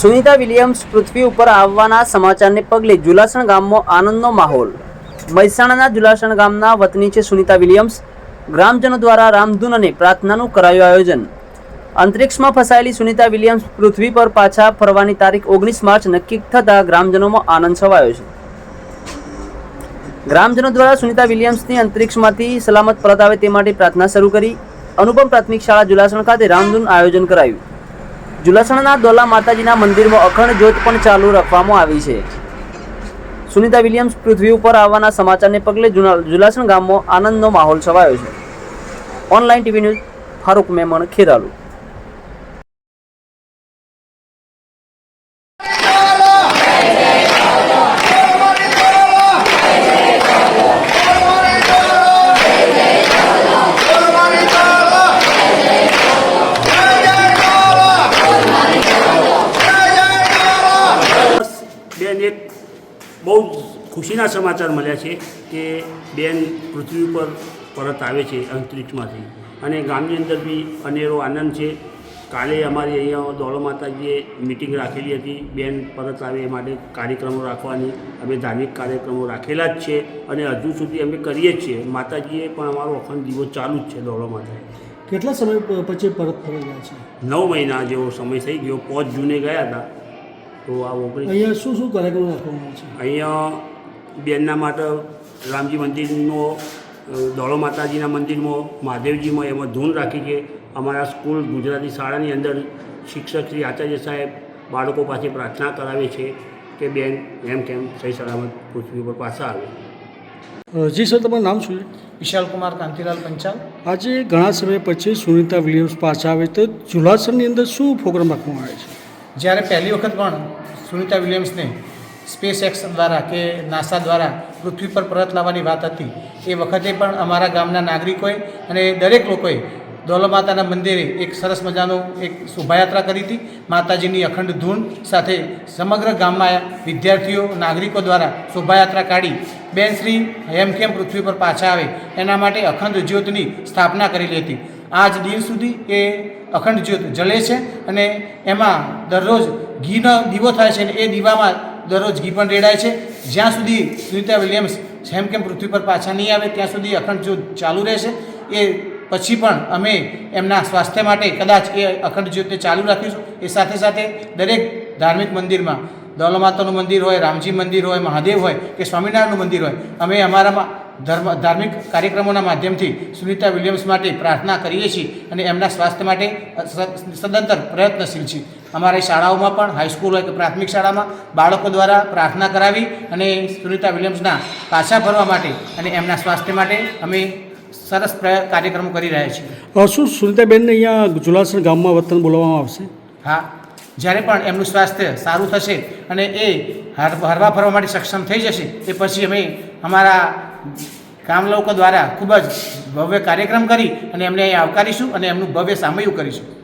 Sunita Williams પૃથ્વી ઉપર આવવાના સમાચારને પગલે જુલાસણ ગામમાં આનંદનો માહોલ. મહેસાણાના જુલાસણ ગામના વતની છે સુનિતા વિલિયમ્સ. ગ્રામજનો દ્વારા રામધૂન અને પ્રાર્થનાનું કરાયું આયોજન. અંતરિક્ષમાં ફસાયેલી સુનિતા વિલિયમ્સ પૃથ્વી પર પાછા ફરવાની તારીખ ઓગણીસ માર્ચ નક્કી થતાં ગ્રામજનોમાં આનંદ છવાયો છે. ગ્રામજનો દ્વારા સુનિતા વિલિયમ્સની અંતરિક્ષમાંથી સલામત પરત આવે તે માટે પ્રાર્થના શરૂ કરી. અનુપમ પ્રાથમિક શાળા જુલાસણ ખાતે રામધૂન આયોજન કરાયું. જુલાસણના દોલા માતાજીના મંદિરમાં અખંડ જ્યોત પણ ચાલુ રાખવામાં આવી છે. સુનિતા વિલિયમ્સ પૃથ્વી ઉપર આવવાના સમાચારને પગલે જુલાસણ ગામમાં આનંદનો માહોલ છવાયો છે. Online TV news, Farooq Memon, Kheralu. બહુ જ ખુશીના સમાચાર મળ્યા છે કે બેન પૃથ્વી ઉપર પરત આવે છે અંતરિક્ષમાંથી. અને ગામની અંદર બી અનેરો આનંદ છે. કાલે અમારી અહીંયા દોડો માતાજીએ મિટિંગ રાખેલી હતી. બેન પરત આવે એ માટે કાર્યક્રમો રાખવાની. અમે ધાર્મિક કાર્યક્રમો રાખેલા જ છે અને હજુ સુધી અમે કરીએ જ છીએ. માતાજીએ પણ અમારો અખંડ દીવો ચાલુ જ છે દોડો માતાએ કેટલા સમય પછી પરત ફરી ગયા છે? નવ મહિના જેવો સમય થઈ ગયો. પાંચ જૂને ગયા હતા. તો આ ઓગણીસ અહીંયા શું શું કાર્યક્રમ રાખવામાં છે? અહીંયા બેનના માટે રામજી મંદિરનો દોડો માતાજીના મંદિરમાં મહાદેવજીમાં એમાં ધૂન રાખી છે. અમારા સ્કૂલ ગુજરાતી શાળાની અંદર શિક્ષક શ્રી આચાર્ય સાહેબ બાળકો પાસે પ્રાર્થના કરાવે છે કે બેન એમ કેમ સહી સલામત પૃથ્વી પર પાછા આવે. જી સર તમારું નામ શું છે? વિશાલ કુમાર કાંતિલાલ પંચાલ. આજે ઘણા સમય પછી સુનિતા વિલિયમ્સ પાછા આવે તો જુલાસરની અંદર શું પ્રોગ્રામ રાખવામાં આવે છે? જ્યારે પહેલી વખત પણ સુનિતા વિલિયમ્સને સ્પેસ એક્સ દ્વારા કે નાસા દ્વારા પૃથ્વી પર પરત લાવવાની વાત હતી, એ વખતે પણ અમારા ગામના નાગરિકોએ અને દરેક લોકોએ દોલમાતાના મંદિરે એક સરસ મજાનો એક શોભાયાત્રા કરી હતી. માતાજીની અખંડ ધૂન સાથે સમગ્ર ગામમાં વિદ્યાર્થીઓ, નાગરિકો દ્વારા શોભાયાત્રા કાઢી બેન શ્રી હેમખેમ પૃથ્વી પર પાછા આવે, એના માટે અખંડ જ્યોતની સ્થાપના કરેલી હતી. આજ દિન સુધી એ અખંડ જ્યોત જલે છે અને એમાં દરરોજ ઘીનો દીવો થાય છે અને એ દીવામાં દરરોજ ઘી પણ રેડાય છે. જ્યાં સુધી સુનિતા વિલિયમ્સ જેમ કેમ પૃથ્વી પર પાછા નહીં આવે, ત્યાં સુધી અખંડ જ્યોત ચાલુ રહેશે. એ પછી પણ અમે એમના સ્વાસ્થ્ય માટે કદાચ એ અખંડ જ્યોતને ચાલુ રાખીશું એ સાથે સાથે દરેક ધાર્મિક મંદિરમાં દોલમાતાનું મંદિર હોય, રામજી મંદિર હોય, મહાદેવ હોય કે સ્વામિનારાયણનું મંદિર હોય, અમે અમારામાં ધર્મ ધાર્મિક કાર્યક્રમોના માધ્યમથી સુનિતા વિલિયમ્સ માટે પ્રાર્થના કરીએ છીએ અને એમના સ્વાસ્થ્ય માટે સદંતર પ્રયત્નશીલ છીએ. અમારી શાળાઓમાં પણ હાઈસ્કૂલ હોય કે પ્રાથમિક શાળામાં બાળકો દ્વારા પ્રાર્થના કરાવી અને સુનિતા વિલિયમ્સના પાછા ફરવા માટે અને એમના સ્વાસ્થ્ય માટે અમે સરસ કાર્યક્રમો કરી રહ્યા છીએ. શું સુનિતાબેનને અહીંયા જુલાસર ગામમાં વતન બોલાવવામાં આવશે? હા જ્યારે પણ એમનું સ્વાસ્થ્ય સારું થશે અને એ હર હરવા ફરવા માટે સક્ષમ થઈ જશે એ પછી અમે અમારા ગામ લોકો દ્વારા ખૂબ જ ભવ્ય કાર્યક્રમ કરી અને એમને અહીં આવકારીશું અને એમનું ભવ્ય સામયું કરીશું.